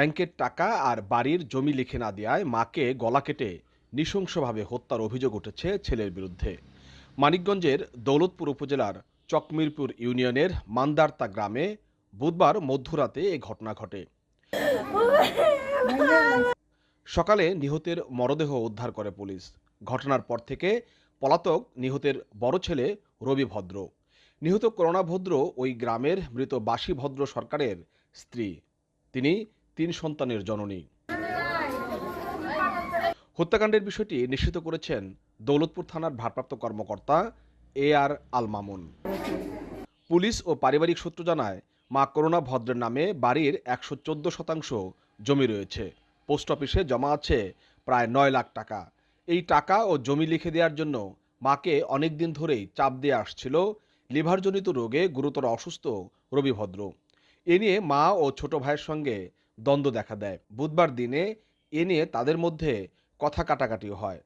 ব্যাংকের টাকা আর বাড়ির জমি লিখে না দেওয়ায় মাকে গলা কেটে নৃশংসভাবে হত্যার অভিযোগ উঠেছে ছেলের বিরুদ্ধে। মানিকগঞ্জের দৌলতপুর উপজেলার চকমিরপুর ইউনিয়নের মান্দারতা গ্রামে বুধবার মধ্যরাতে এ ঘটনা ঘটে। সকালে নিহতের মরদেহ উদ্ধার করে পুলিশ। ঘটনার পর থেকে পলাতক নিহতের বড় ছেলে রবি ভদ্র। নিহত করোনা ভদ্র ওই গ্রামের মৃত বাসী ভদ্র সরকারের স্ত্রী। তিনি তিন সন্তানের জননী। হত্যাকাণ্ডের বিষয়টি নিশ্চিত করেছেন দৌলতপুর থানার ভারপ্রাপ্ত কর্মকর্তা এ আর আল মামুন। পুলিশ ও পারিবারিক সূত্র জানায়, মা করোনা ভদ্রের নামে বাড়ির একশো চোদ্দ শতাংশ জমি রয়েছে। পোস্ট অফিসে জমা আছে প্রায় নয় লাখ টাকা। এই টাকা ও জমি লিখে দেওয়ার জন্য মাকে অনেক দিন ধরেই চাপ দিয়ে আসছিল লিভারজনিত রোগে গুরুতর অসুস্থ রবি ভদ্র। এ নিয়ে মা ও ছোট ভাইয়ের সঙ্গে দ্বন্দ্ব দেখা দেয়। বুধবার দিনে এ নিয়ে তাদের মধ্যে কথা কাটাকাটিও হয়।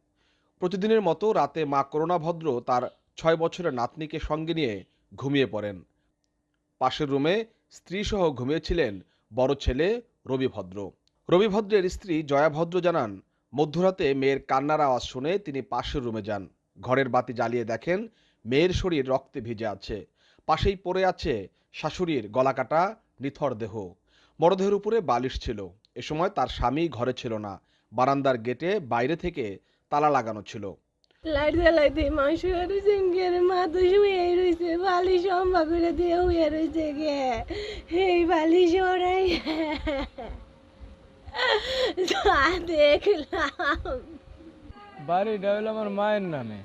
প্রতিদিনের মতো রাতে মা করোনা ভদ্র তার ছয় বছরের নাতনিকে সঙ্গে নিয়ে ঘুমিয়ে পড়েন। পাশের রুমে স্ত্রীসহ ঘুমিয়েছিলেন বড় ছেলে রবি ভদ্র রবি ভদ্রের স্ত্রী জয়া ভদ্র জানান, মধ্যরাতে মেয়ের কান্নার আওয়াজ শুনে তিনি পাশের রুমে যান। ঘরের বাতি জ্বালিয়ে দেখেন মেয়ের শরীর রক্তে ভিজে আছে। পাশেই পড়ে আছে শাশুড়ির গলাকাটা নিথর দেহ। মরদেহের উপরে বালিশ ছিল। এ সময় তার স্বামী ঘরে ছিল না। বারান্দার গেটে বাইরে থেকে তালা লাগানো ছিল। লাইট জ্বালাইতে মা শুয়ে রয়েছে গের মা তো শুয়ে রয়েছে বালিশ অম্বা করে দিয়ে শুয়ে রয়েছে গে। এই বালিশ ওরাই যা দেখলাম। বাড়িটা হলো আমার মায়ের নামে।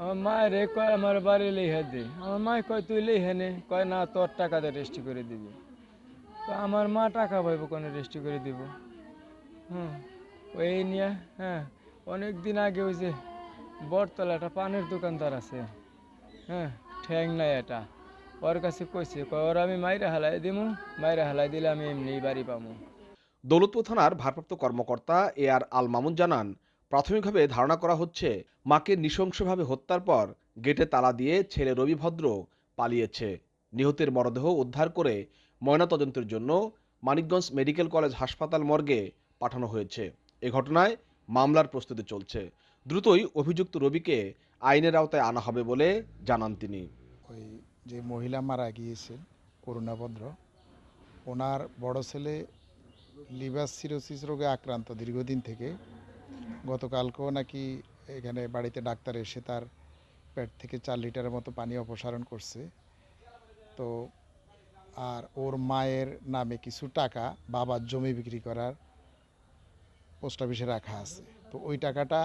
আমার মায়ের কয় আমার বাড়ি লিখে দে। আমার মায় কয় তুই লিখে নে। কয় না তোর টাকাতে রেজিস্ট্রি করে দিবি। তো আমার মা টাকা পাইব কোনো রেজিস্ট্রি করে দিব। হুম ওই নিয়ে হ্যাঁ অনেক দিন আগে ওই যে বটতলা একটা পানের দোকানদার আছে হ্যাঁ ঠ্যাং নাই এটা। ওর কাছে কইছে ওর আমি মাইরা হালাই দিমু, মাইরা হালাই দিলে আমি এমনি বাড়ি পামু। দৌলতপুর থানার ভারপ্রাপ্ত কর্মকর্তা এ আর আল মামুন জানান, প্রাথমিকভাবে ধারণা করা হচ্ছে, মাকে নৃশংসভাবে হত্যার পর গেটে তালা দিয়ে ছেলে রবি ভদ্র পালিয়েছে। নিহতের মরদেহ উদ্ধার করে ময়নাতদন্তের জন্য মানিকগঞ্জ মেডিকেল কলেজ হাসপাতাল মর্গে পাঠানো হয়েছে। এ ঘটনায় মামলার প্রস্তুতি চলছে। দ্রুতই অভিযুক্ত রবিকে আইনের আওতায় আনা হবে বলে জানান তিনি। ওই যে মহিলা মারা গিয়েছেন, করুণাভদ্র, ওনার বড় ছেলে লিভার সিরোসিস রোগে আক্রান্ত দীর্ঘদিন থেকে। গতকালকেও নাকি এখানে বাড়িতে ডাক্তার এসে তার পেট থেকে চার লিটারের মতো পানি অপসারণ করছে। তো আর ওর মায়ের নামে কিছু টাকা বাবার জমি বিক্রি করার পোস্ট অফিসে রাখা আছে। তো ওই টাকাটা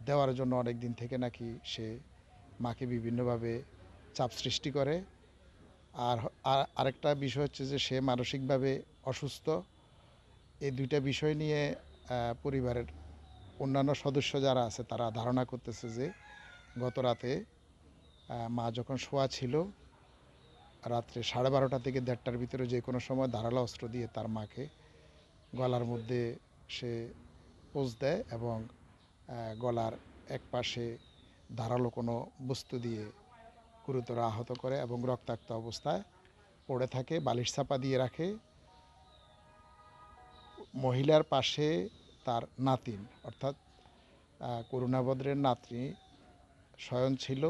দেওয়ার জন্য অনেক দিন থেকে নাকি সে মাকে বিভিন্নভাবে চাপ সৃষ্টি করে। আর আর আরেকটা বিষয় হচ্ছে যে সে মানসিকভাবে অসুস্থ। এই দুইটা বিষয় নিয়ে পরিবারের অন্যান্য সদস্য যারা আছে তারা ধারণা করতেছে যে গত রাতে মা যখন শোয়া ছিল রাত্রে সাড়ে বারোটা থেকে দেড়টার ভিতরে যে কোনো সময় ধারালো অস্ত্র দিয়ে তার মাকে গলার মধ্যে সে পোজ দেয় এবং গলার এক পাশে ধারালো কোনো বস্তু দিয়ে গুরুতর আহত করে এবং রক্তাক্ত অবস্থায় পড়ে থাকে, বালিশ চাপা দিয়ে রাখে। মহিলার পাশে তার নাতিন, অর্থাৎ করুণাভদ্রের নাতনি শয়ন ছিল।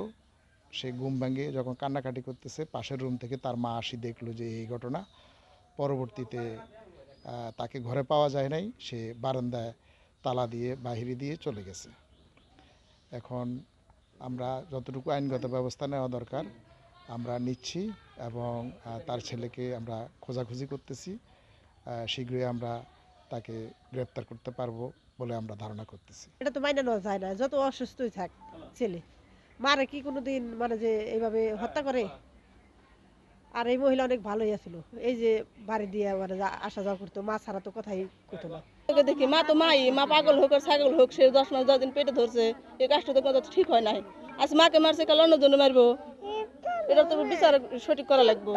সে ঘুম ভাঙে, যখন কান্নাকাটি করতেছে, পাশের রুম থেকে তার মা আসি দেখল যে এই ঘটনা। পরবর্তীতে তাকে ঘরে পাওয়া যায় নাই, সে বারান্দায় তালা দিয়ে বাহিরে দিয়ে চলে গেছে। এখন আমরা যতটুকু আইনগত ব্যবস্থা নেওয়া দরকার, আমরা নিচ্ছি এবং তার ছেলেকে আমরা খোঁজাখুঁজি করতেছি। শীঘ্রই আমরা তাকে গ্রেপ্তার করতে পারব বলে আমরা ধারণা করতেছি। এটা তো মাইনে নেওয়া যায় না, যত অসুস্থই থাক, ছেলে। মারে কি কোনোদিন? মানে যে এইভাবে হত্যা করে? আর এই মহিলা অনেক ভালোই আছিল। এই যে বাড়ি দিয়ে মানে যা- আসা যাওয়া করতো মা ছাড়া তো কথাই করতো না। ওকে দেখি মা তো মাই মা পাগল হোক আর ছাগল হোক সে দশ মাস দশ দিন পেটে ধরছে এই কাজটা তো কথা ঠিক হয় নাই। আজ মাকে মারছে কাল অন্য জন্য মারবো এটা তো বিচার সঠিক করা লাগবো।